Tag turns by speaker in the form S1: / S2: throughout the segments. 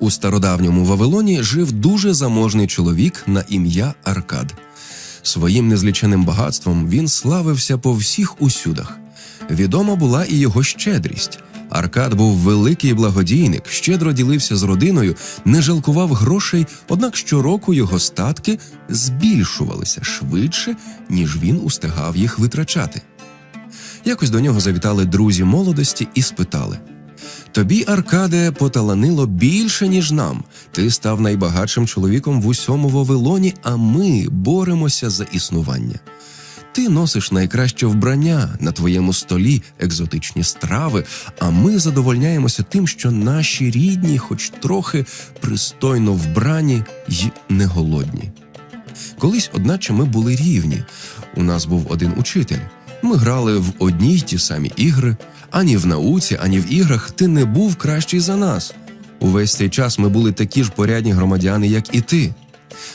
S1: У стародавньому Вавилоні жив дуже заможний чоловік на ім'я Аркад. Своїм незліченим багатством він славився по всіх усюдах. Відома була і його щедрість. Аркад був великий благодійник, щедро ділився з родиною, не жалкував грошей, однак щороку його статки збільшувалися швидше, ніж він устигав їх витрачати. Якось до нього завітали друзі молодості і спитали: Тобі, Аркаде, поталанило більше, ніж нам. Ти став найбагатшим чоловіком в усьому Вавилоні, а ми боремося за існування. Ти носиш найкраще вбрання на твоєму столі екзотичні страви, а ми задовольняємося тим, що наші рідні, хоч трохи пристойно вбрані й не голодні. Колись, одначе, ми були рівні. У нас був один учитель. Ми грали в одні й ті самі ігри. Ані в науці, ані в іграх ти не був кращий за нас. Увесь цей час ми були такі ж порядні громадяни, як і ти.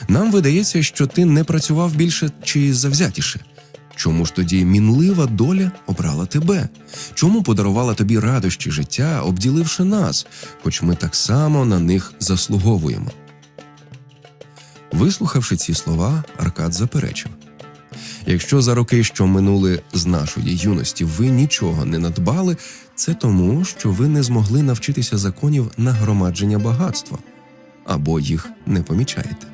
S1: Нам видається, що ти не працював більше чи завзятіше. Чому ж тоді мінлива доля обрала тебе? Чому подарувала тобі радощі життя, обділивши нас, хоч ми так само на них заслуговуємо? Вислухавши ці слова, Аркад заперечив. Якщо за роки, що минули з нашої юності, ви нічого не надбали, це тому, що ви не змогли навчитися законів нагромадження багатства або їх не помічаєте.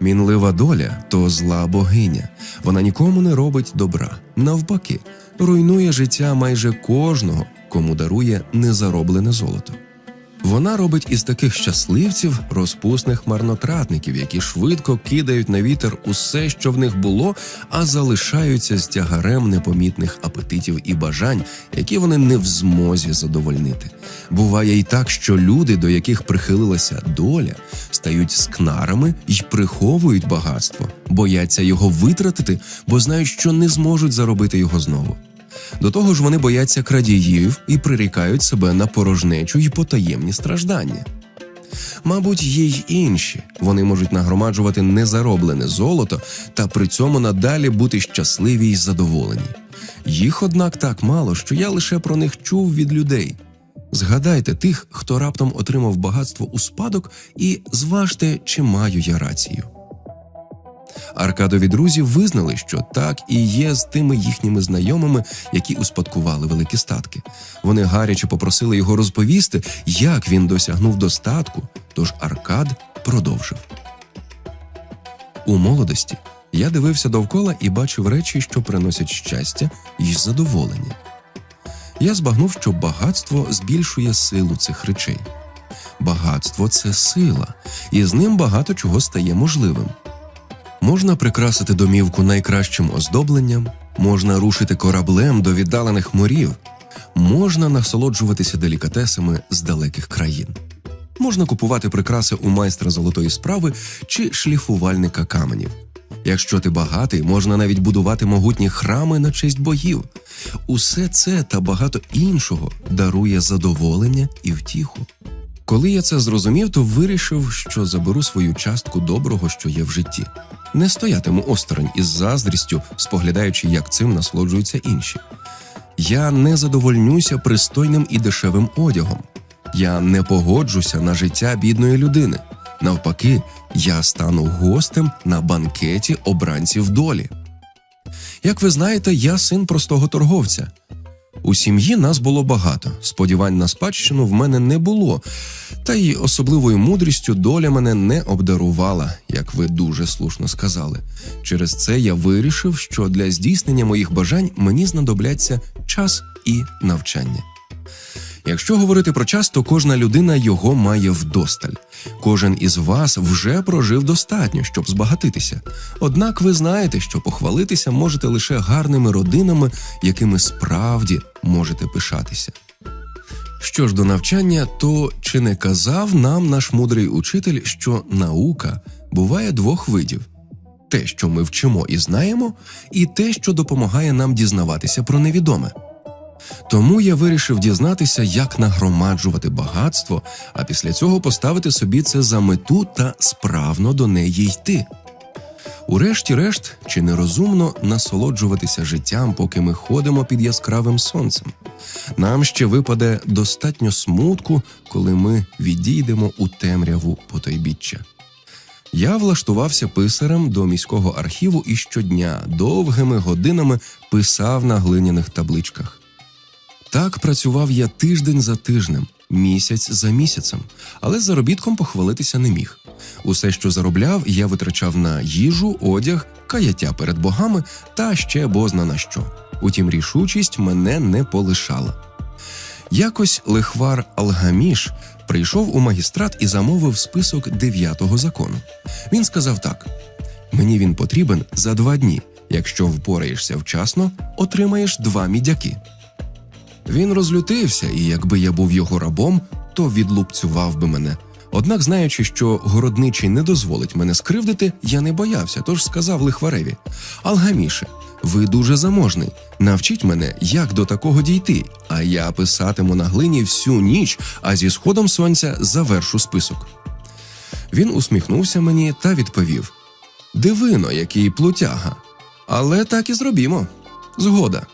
S1: Мінлива доля то зла богиня. Вона нікому не робить добра. Навпаки, руйнує життя майже кожного, кому дарує незароблене золото. Вона робить із таких щасливців розпусних марнотратників, які швидко кидають на вітер усе, що в них було, а залишаються з тягарем непомітних апетитів і бажань, які вони не в змозі задовольнити. Буває і так, що люди, до яких прихилилася доля, стають скнарами й приховують багатство, бояться його витратити, бо знають, що не зможуть заробити його знову. До того ж, вони бояться крадіїв і прирікають себе на порожнечу й потаємні страждання. Мабуть, є й інші. Вони можуть нагромаджувати незароблене золото та при цьому надалі бути щасливі й задоволені. Їх, однак, так мало, що я лише про них чув від людей. Згадайте тих, хто раптом отримав багатство у спадок, і зважте, чи маю я рацію. Аркадові друзі визнали, що так і є з тими їхніми знайомими, які успадкували великі статки. Вони гаряче попросили його розповісти, як він досягнув достатку. Тож Аркад продовжив. У молодості я дивився довкола і бачив речі, що приносять щастя і задоволення. Я збагнув, що багатство збільшує силу цих речей. Багатство це сила, і з ним багато чого стає можливим. Можна прикрасити домівку найкращим оздобленням, можна рушити кораблем до віддалених морів, можна насолоджуватися делікатесами з далеких країн. Можна купувати прикраси у майстра золотої справи чи шліфувальника каменів. Якщо ти багатий, можна навіть будувати могутні храми на честь богів. Усе це та багато іншого дарує задоволення і втіху. Коли я це зрозумів, то вирішив, що заберу свою частку доброго, що є в житті. Не стоятиму осторонь із заздрістю, споглядаючи, як цим насолоджуються інші. Я не задовольнюся пристойним і дешевим одягом. Я не погоджуся на життя бідної людини. Навпаки, я стану гостем на банкеті обранців долі. Як ви знаєте, я син простого торговця. У сім'ї нас було багато. Сподівань на спадщину в мене не було, та й особливою мудрістю доля мене не обдарувала, як ви дуже слушно сказали. Через це я вирішив, що для здійснення моїх бажань мені знадобляться час і навчання. Якщо говорити про час, то кожна людина його має вдосталь. Кожен із вас вже прожив достатньо, щоб збагатитися. Однак ви знаєте, що похвалитися можете лише гарними родинами, якими справді можете пишатися. Що ж до навчання, то чи не казав нам наш мудрий учитель, що наука буває двох видів: те, що ми вчимо і знаємо, і те, що допомагає нам дізнаватися про невідоме. Тому я вирішив дізнатися, як нагромаджувати багатство, а після цього поставити собі це за мету та справно до неї йти. Урешті-решт, чи нерозумно насолоджуватися життям, поки ми ходимо під яскравим сонцем? Нам ще випаде достатньо смутку, коли ми відійдемо у темряву потойбіччя. Я влаштувався писарем до міського архіву і щодня довгими годинами писав на глиняних табличках. Так працював я тиждень за тижнем, місяць за місяцем, але заробітком похвалитися не міг. Усе, що заробляв, я витрачав на їжу, одяг, каяття перед богами та ще бозна на що. Утім, рішучість мене не полишала. Якось лихвар Алгаміш прийшов у магістрат і замовив список дев'ятого закону. Він сказав так: мені він потрібен за два дні. Якщо впораєшся вчасно, отримаєш два мідяки. Він розлютився, і якби я був його рабом, то відлупцював би мене. Однак, знаючи, що городничий не дозволить мене скривдити, я не боявся, тож сказав лихвареві: Алгаміше, ви дуже заможний. Навчіть мене, як до такого дійти, а я писатиму на глині всю ніч, а зі сходом сонця завершу список. Він усміхнувся мені та відповів: Дивино, який плутяга. Але так і зробімо. Згода.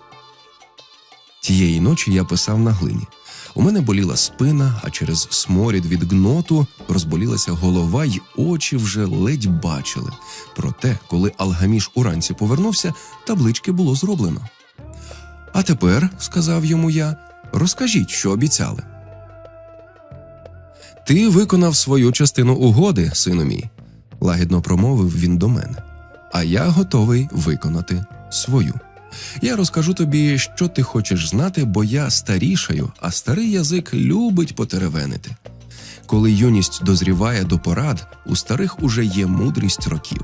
S1: Тієї ночі я писав на глині. У мене боліла спина, а через сморід від гноту розболілася голова, й очі вже ледь бачили. Проте, коли Алгаміш уранці повернувся, таблички було зроблено. А тепер, сказав йому я, розкажіть, що обіцяли. Ти виконав свою частину угоди, сину мій, лагідно промовив він до мене, а я готовий виконати свою. Я розкажу тобі, що ти хочеш знати, бо я старішаю, а старий язик любить потеревенити. Коли юність дозріває до порад, у старих уже є мудрість років.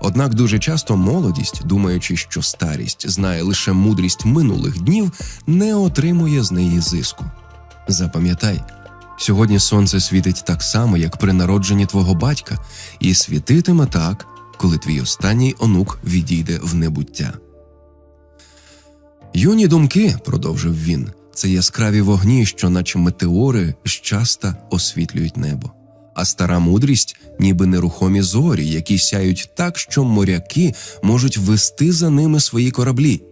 S1: Однак дуже часто молодість, думаючи, що старість знає лише мудрість минулих днів, не отримує з неї зиску. Запам'ятай, сьогодні сонце світить так само, як при народженні твого батька, і світитиме так, коли твій останній онук відійде в небуття. Юні думки, продовжив він, це яскраві вогні, що, наче метеори, щаста освітлюють небо. А стара мудрість, ніби нерухомі зорі, які сяють так, що моряки можуть вести за ними свої кораблі.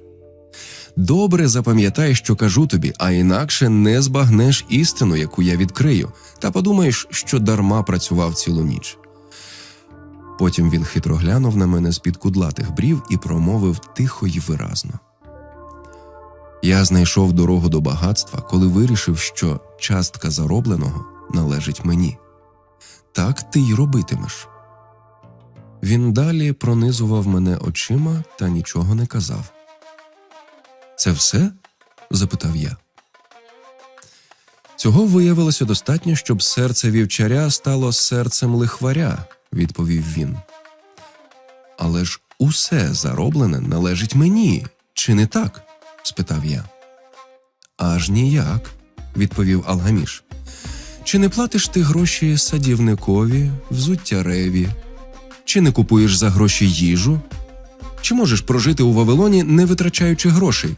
S1: Добре запам'ятай, що кажу тобі, а інакше не збагнеш істину, яку я відкрию, та подумаєш, що дарма працював цілу ніч. Потім він хитро глянув на мене з-під кудлатих брів і промовив тихо й виразно. Я знайшов дорогу до багатства, коли вирішив, що частка заробленого належить мені. Так ти й робитимеш. Він далі пронизував мене очима та нічого не казав. Це все? запитав я. Цього виявилося достатньо, щоб серце вівчаря стало серцем лихваря, відповів він. Але ж усе зароблене належить мені, чи не так? Спитав я. Аж ніяк, відповів Алгаміш. Чи не платиш ти гроші садівникові, взуттяреві? Чи не купуєш за гроші їжу? Чи можеш прожити у Вавилоні, не витрачаючи грошей?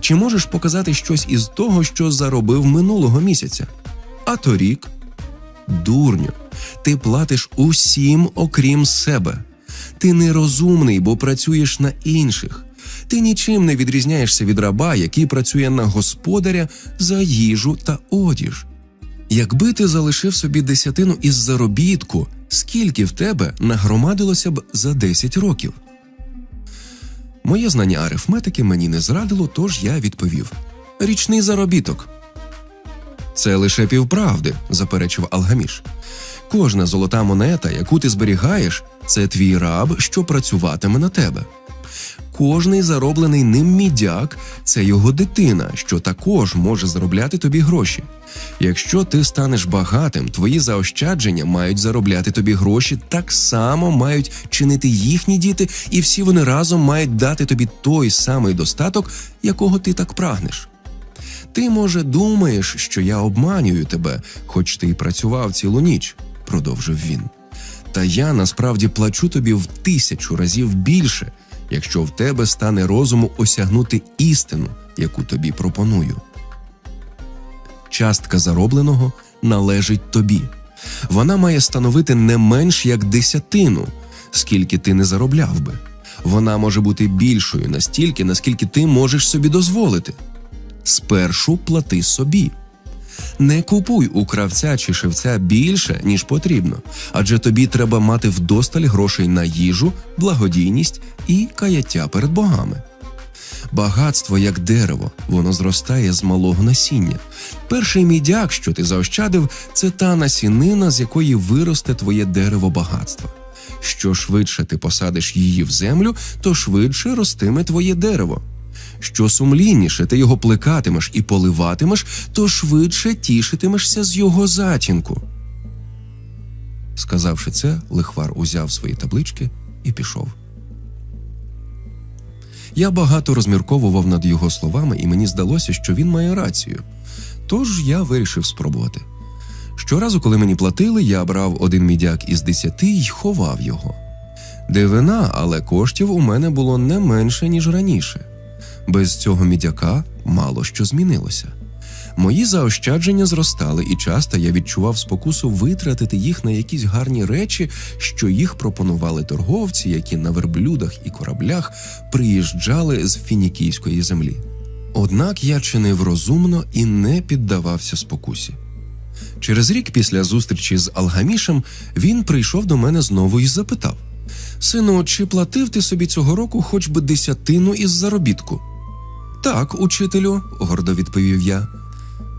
S1: Чи можеш показати щось із того, що заробив минулого місяця? А торік? Дурню, ти платиш усім, окрім себе. Ти нерозумний, бо працюєш на інших. Ти нічим не відрізняєшся від раба, який працює на господаря за їжу та одіж. Якби ти залишив собі десятину із заробітку, скільки в тебе нагромадилося б за 10 років? Моє знання арифметики мені не зрадило, тож я відповів: річний заробіток. Це лише півправди, заперечив Алгаміш. Кожна золота монета, яку ти зберігаєш, це твій раб, що працюватиме на тебе. Кожний зароблений ним мідяк це його дитина, що також може заробляти тобі гроші. Якщо ти станеш багатим, твої заощадження мають заробляти тобі гроші, так само мають чинити їхні діти, і всі вони разом мають дати тобі той самий достаток, якого ти так прагнеш. Ти, може, думаєш, що я обманюю тебе, хоч ти й працював цілу ніч, продовжив він. Та я насправді плачу тобі в тисячу разів більше, якщо в тебе стане розуму осягнути істину, яку тобі пропоную. Частка заробленого належить тобі. Вона має становити не менш як десятину. скільки ти не заробляв би. Вона може бути більшою настільки, наскільки ти можеш собі дозволити. Спершу плати собі. Не купуй у кравця чи шевця більше, ніж потрібно, адже тобі треба мати вдосталь грошей на їжу, благодійність і каяття перед богами. Багатство як дерево, воно зростає з малого насіння. Перший мідяк, що ти заощадив, це та насінина, з якої виросте твоє дерево багатства. Що швидше ти посадиш її в землю, то швидше ростиме твоє дерево. Що сумлінніше ти його плекатимеш і поливатимеш, то швидше тішитимешся з його затінку. Сказавши це, лихвар узяв свої таблички і пішов. Я багато розмірковував над його словами, і мені здалося, що він має рацію. Тож я вирішив спробувати. Щоразу, коли мені платили, я брав один мідяк із десяти й ховав його. Дивина, але коштів у мене було не менше, ніж раніше. Без цього мідяка мало що змінилося. Мої заощадження зростали, і часто я відчував спокусу витратити їх на якісь гарні речі, що їх пропонували торговці, які на верблюдах і кораблях приїжджали з фінікійської землі. Однак я чинив розумно і не піддавався спокусі. Через рік після зустрічі з Алгамішем він прийшов до мене знову і запитав: Сину, чи платив ти собі цього року хоч би десятину із заробітку? Так, учителю, гордо відповів я.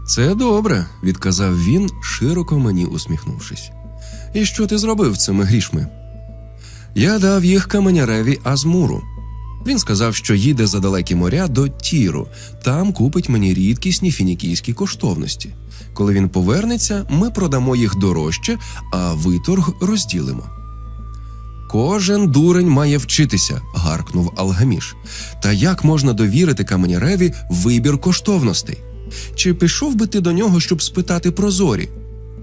S1: Це добре, відказав він, широко мені усміхнувшись. І що ти зробив цими грішми? Я дав їх каменяреві Азмуру. Він сказав, що їде за далекі моря до Тіру, там купить мені рідкісні фінікійські коштовності. Коли він повернеться, ми продамо їх дорожче, а виторг розділимо. Кожен дурень має вчитися, гаркнув Алгаміш. Та як можна довірити каменяреві вибір коштовностей? Чи пішов би ти до нього, щоб спитати про зорі?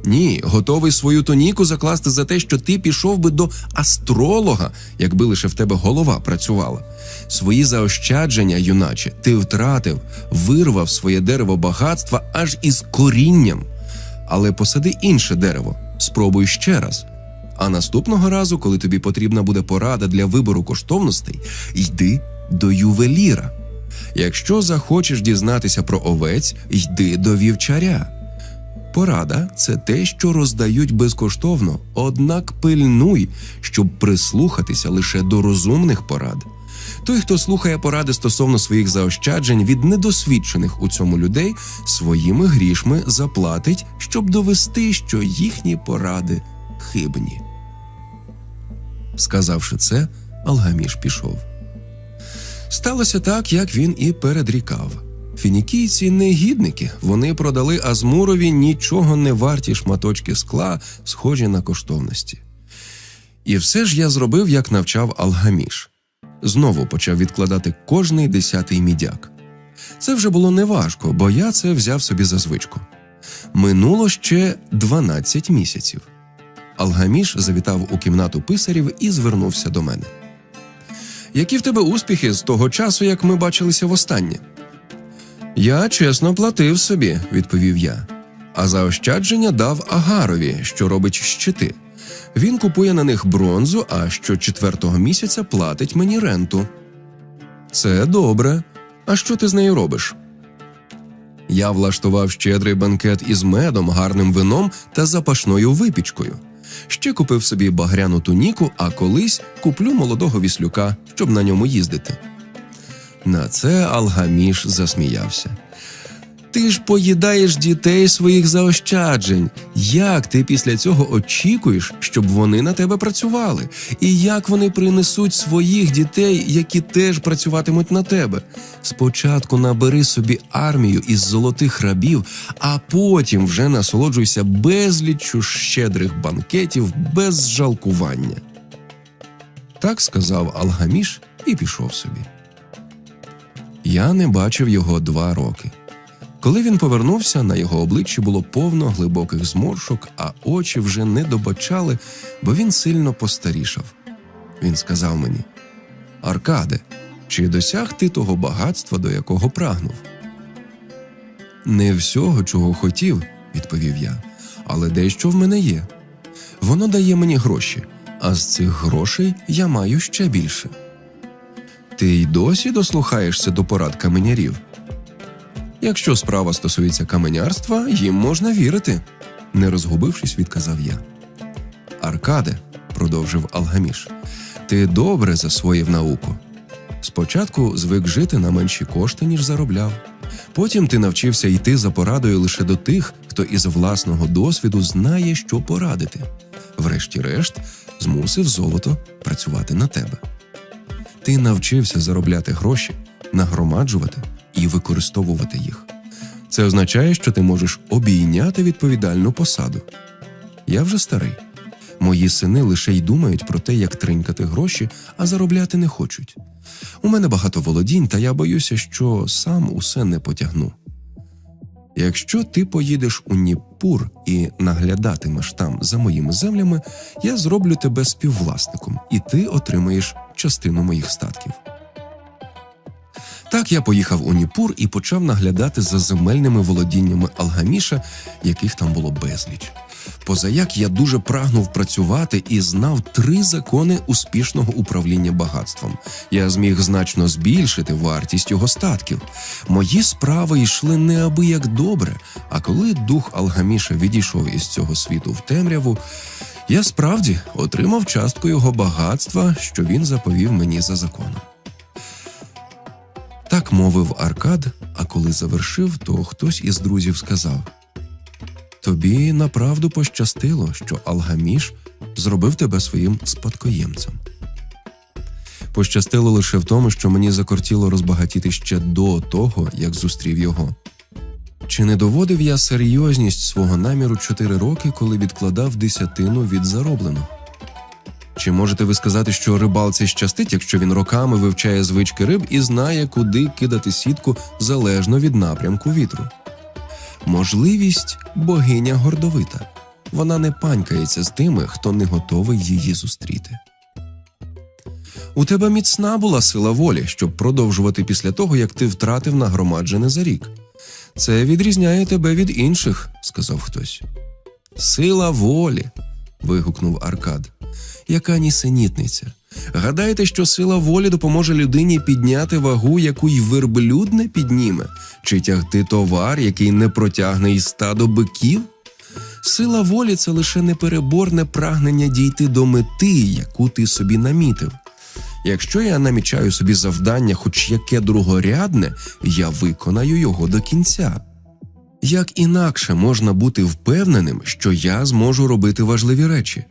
S1: Ні, готовий свою тоніку закласти за те, що ти пішов би до астролога, якби лише в тебе голова працювала. Свої заощадження, юначе, ти втратив, вирвав своє дерево багатства аж із корінням. Але посади інше дерево, спробуй ще раз. А наступного разу, коли тобі потрібна буде порада для вибору коштовностей, йди до ювеліра. Якщо захочеш дізнатися про овець, йди до вівчаря. Порада це те, що роздають безкоштовно, однак пильнуй, щоб прислухатися лише до розумних порад. Той, хто слухає поради стосовно своїх заощаджень від недосвідчених у цьому людей, своїми грішми заплатить, щоб довести, що їхні поради хибні. Сказавши це, Алгаміш пішов. Сталося так, як він і передрікав. Фінікійці негідники, вони продали Азмурові нічого не варті шматочки скла, схожі на коштовності. І все ж я зробив, як навчав Алгаміш. Знову почав відкладати кожний десятий мідяк. Це вже було неважко, бо я це взяв собі за звичку. Минуло ще 12 місяців. Алгаміш завітав у кімнату писарів і звернувся до мене. Які в тебе успіхи з того часу, як ми бачилися востаннє? Я чесно платив собі, відповів я. А заощадження дав Агарові, що робить щити. Він купує на них бронзу, а щочетвертого місяця платить мені ренту. Це добре. А що ти з нею робиш? Я влаштував щедрий банкет із медом, гарним вином та запашною випічкою. Ще купив собі багряну туніку, а колись куплю молодого віслюка, щоб на ньому їздити. На це Алгаміш засміявся. Ти ж поїдаєш дітей своїх заощаджень. Як ти після цього очікуєш, щоб вони на тебе працювали? І як вони принесуть своїх дітей, які теж працюватимуть на тебе? Спочатку набери собі армію із золотих рабів, а потім вже насолоджуйся безліччю щедрих банкетів без жалкування. Так сказав Алгаміш і пішов собі. Я не бачив його два роки. Коли він повернувся, на його обличчі було повно глибоких зморшок, а очі вже не добачали, бо він сильно постарішав. Він сказав мені: Аркаде, чи досяг ти того багатства, до якого прагнув? Не всього, чого хотів, відповів я, але дещо в мене є. Воно дає мені гроші, а з цих грошей я маю ще більше. Ти й досі дослухаєшся до порад каменярів. Якщо справа стосується каменярства, їм можна вірити, не розгубившись, відказав я. Аркаде, продовжив Алгаміш, ти добре засвоїв науку. Спочатку звик жити на менші кошти, ніж заробляв. Потім ти навчився йти за порадою лише до тих, хто із власного досвіду знає, що порадити. Врешті-решт, змусив золото працювати на тебе. Ти навчився заробляти гроші, нагромаджувати і використовувати їх. Це означає, що ти можеш обійняти відповідальну посаду. Я вже старий. Мої сини лише й думають про те, як тринькати гроші, а заробляти не хочуть. У мене багато володінь, та я боюся, що сам усе не потягну. Якщо ти поїдеш у Ніпур і наглядатимеш там за моїми землями, я зроблю тебе співвласником, і ти отримаєш частину моїх статків. Так я поїхав у Ніпур і почав наглядати за земельними володіннями Алгаміша, яких там було безліч. Позаяк я дуже прагнув працювати і знав три закони успішного управління багатством. Я зміг значно збільшити вартість його статків. Мої справи йшли неабияк добре. А коли дух Алгаміша відійшов із цього світу в темряву, я справді отримав частку його багатства, що він заповів мені за законом. Мовив Аркад, а коли завершив, то хтось із друзів сказав: Тобі направду пощастило, що Алгаміш зробив тебе своїм спадкоємцем. Пощастило лише в тому, що мені закортіло розбагатіти ще до того, як зустрів його. Чи не доводив я серйозність свого наміру чотири роки, коли відкладав десятину від заробленого? Чи можете ви сказати, що рибалці щастить, якщо він роками вивчає звички риб і знає, куди кидати сітку залежно від напрямку вітру? Можливість богиня гордовита. Вона не панькається з тими, хто не готовий її зустріти. У тебе міцна була сила волі, щоб продовжувати після того, як ти втратив нагромаджене за рік. Це відрізняє тебе від інших, сказав хтось. Сила волі. вигукнув Аркад. Яка нісенітниця. Гадаєте, що сила волі допоможе людині підняти вагу, яку й верблюд не підніме, чи тягти товар, який не протягне із стадо биків? Сила волі це лише непереборне прагнення дійти до мети, яку ти собі намітив. Якщо я намічаю собі завдання, хоч яке другорядне, я виконаю його до кінця. Як інакше можна бути впевненим, що я зможу робити важливі речі?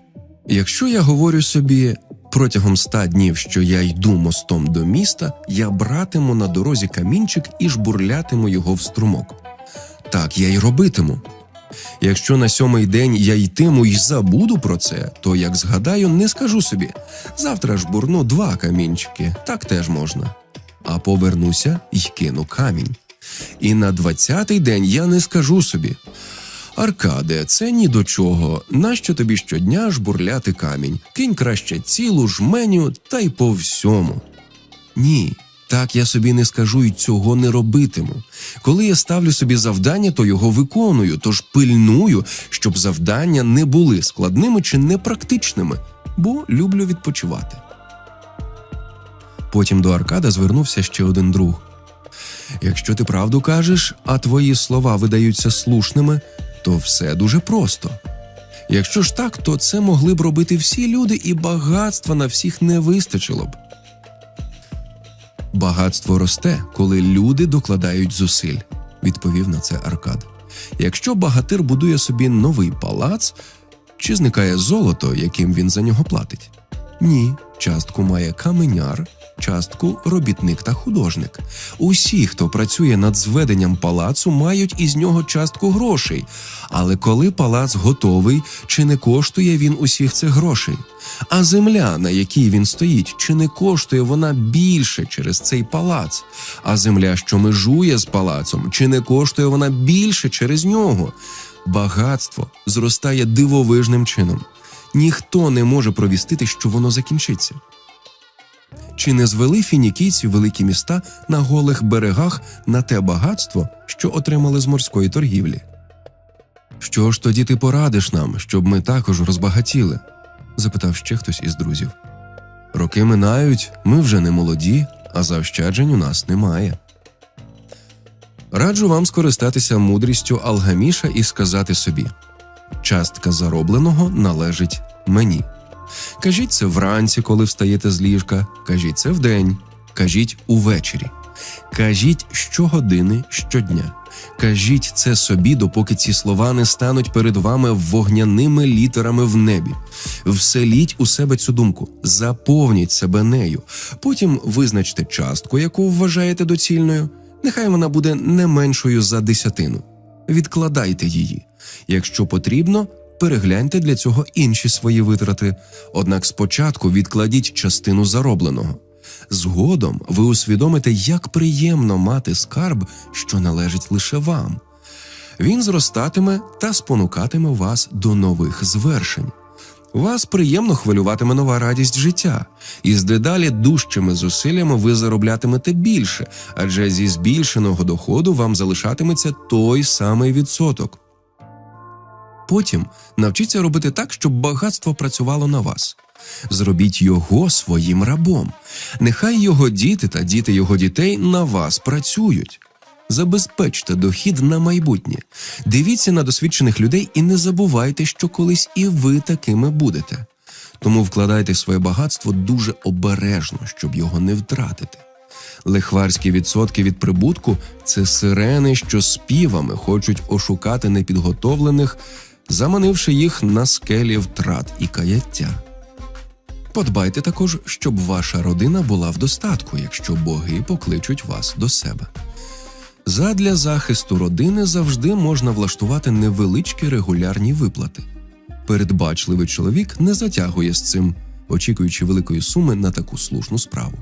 S1: Якщо я говорю собі протягом ста днів, що я йду мостом до міста, я братиму на дорозі камінчик і жбурлятиму його в струмок. Так я й робитиму. Якщо на сьомий день я йтиму й забуду про це, то як згадаю, не скажу собі завтра ж бурну два камінчики, так теж можна. А повернуся й кину камінь. І на двадцятий день я не скажу собі. Аркаде, це ні до чого. Нащо тобі щодня жбурляти камінь? Кинь краще цілу жменю та й по всьому. Ні, так я собі не скажу і цього не робитиму. Коли я ставлю собі завдання, то його виконую, тож пильную, щоб завдання не були складними чи непрактичними, бо люблю відпочивати. Потім до Аркада звернувся ще один друг. Якщо ти правду кажеш, а твої слова видаються слушними, то все дуже просто. Якщо ж так, то це могли б робити всі люди, і багатства на всіх не вистачило б. Багатство росте, коли люди докладають зусиль, відповів на це Аркад. Якщо багатир будує собі новий палац, чи зникає золото, яким він за нього платить? Ні, частку має каменяр, частку робітник та художник. Усі, хто працює над зведенням палацу, мають із нього частку грошей. Але коли палац готовий, чи не коштує він усіх цих грошей? А земля, на якій він стоїть, чи не коштує вона більше через цей палац? А земля, що межує з палацом, чи не коштує вона більше через нього? Багатство зростає дивовижним чином. Ніхто не може провістити, що воно закінчиться. Чи не звели фінікійці великі міста на голих берегах на те багатство, що отримали з морської торгівлі? Що ж тоді ти порадиш нам, щоб ми також розбагатіли? запитав ще хтось із друзів. Роки минають, ми вже не молоді, а заощаджень у нас немає. Раджу вам скористатися мудрістю Алгаміша і сказати собі: частка заробленого належить мені. Кажіть це вранці, коли встаєте з ліжка, кажіть це вдень, кажіть увечері. Кажіть щогодини, щодня. Кажіть це собі, допоки ці слова не стануть перед вами вогняними літерами в небі. Вселіть у себе цю думку, заповніть себе нею. Потім визначте частку, яку вважаєте доцільною. Нехай вона буде не меншою за десятину. Відкладайте її. Якщо потрібно, перегляньте для цього інші свої витрати. Однак спочатку відкладіть частину заробленого. Згодом ви усвідомите, як приємно мати скарб, що належить лише вам. Він зростатиме та спонукатиме вас до нових звершень. Вас приємно хвилюватиме нова радість життя, і з дедалі дужчими зусиллями ви зароблятимете більше, адже зі збільшеного доходу вам залишатиметься той самий відсоток. Потім навчіться робити так, щоб багатство працювало на вас. Зробіть його своїм рабом. Нехай його діти та діти його дітей на вас працюють. Забезпечте дохід на майбутнє. Дивіться на досвідчених людей і не забувайте, що колись і ви такими будете. Тому вкладайте своє багатство дуже обережно, щоб його не втратити. Лихварські відсотки від прибутку це сирени, що співами хочуть ошукати непідготовлених, заманивши їх на скелі втрат і каяття. Подбайте також, щоб ваша родина була в достатку, якщо боги покличуть вас до себе. Задля захисту родини завжди можна влаштувати невеличкі регулярні виплати. Передбачливий чоловік не затягує з цим, очікуючи великої суми на таку слушну справу.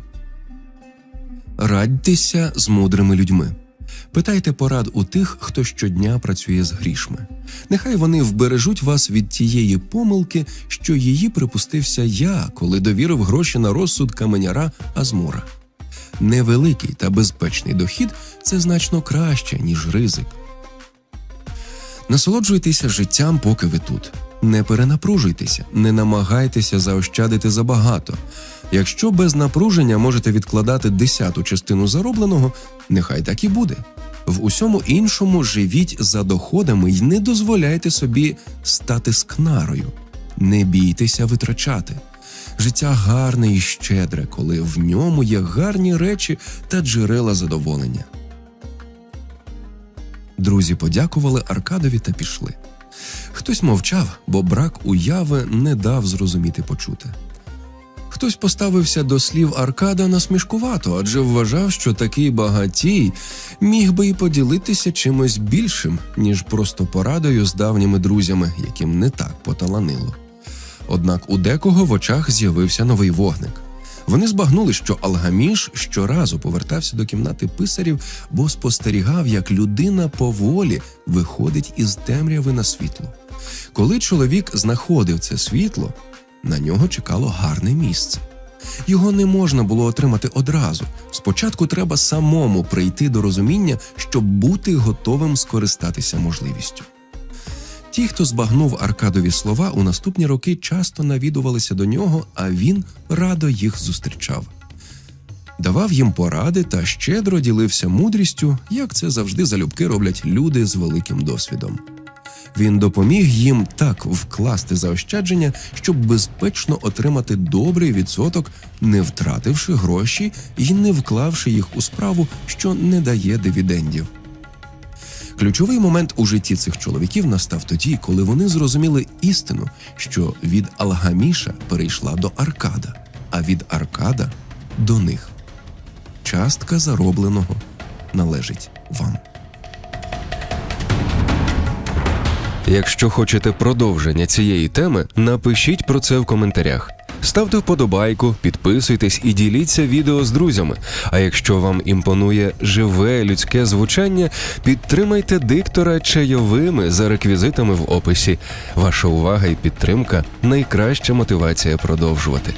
S1: Радьтеся з мудрими людьми. Питайте порад у тих, хто щодня працює з грішми. Нехай вони вбережуть вас від тієї помилки, що її припустився я, коли довірив гроші на розсуд каменяра Азмура. Невеликий та безпечний дохід це значно краще, ніж ризик. Насолоджуйтеся життям, поки ви тут. Не перенапружуйтеся, не намагайтеся заощадити забагато. Якщо без напруження можете відкладати десяту частину заробленого, нехай так і буде. В усьому іншому живіть за доходами і не дозволяйте собі стати скнарою. Не бійтеся витрачати. Життя гарне і щедре, коли в ньому є гарні речі та джерела задоволення. Друзі подякували Аркадові та пішли. Хтось мовчав, бо брак уяви не дав зрозуміти почуте. Хтось поставився до слів Аркада насмішкувато, адже вважав, що такий багатій міг би і поділитися чимось більшим, ніж просто порадою з давніми друзями, яким не так поталанило. Однак у декого в очах з'явився новий вогник. Вони збагнули, що Алгаміш щоразу повертався до кімнати писарів, бо спостерігав, як людина поволі виходить із темряви на світло. Коли чоловік знаходив це світло, на нього чекало гарне місце. Його не можна було отримати одразу. Спочатку треба самому прийти до розуміння, щоб бути готовим скористатися можливістю. Ті, хто збагнув Аркадові слова, у наступні роки часто навідувалися до нього, а він радо їх зустрічав. Давав їм поради та щедро ділився мудрістю, як це завжди залюбки роблять люди з великим досвідом. Він допоміг їм так вкласти заощадження, щоб безпечно отримати добрий відсоток, не втративши гроші і не вклавши їх у справу, що не дає дивідендів. Ключовий момент у житті цих чоловіків настав тоді, коли вони зрозуміли істину, що від Алгаміша перейшла до Аркада, а від Аркада до них. Частка заробленого належить вам.
S2: Якщо хочете продовження цієї теми, напишіть про це в коментарях. Ставте вподобайку, підписуйтесь і діліться відео з друзями. А якщо вам імпонує живе людське звучання, підтримайте диктора чайовими за реквізитами в описі. Ваша увага і підтримка найкраща мотивація продовжувати.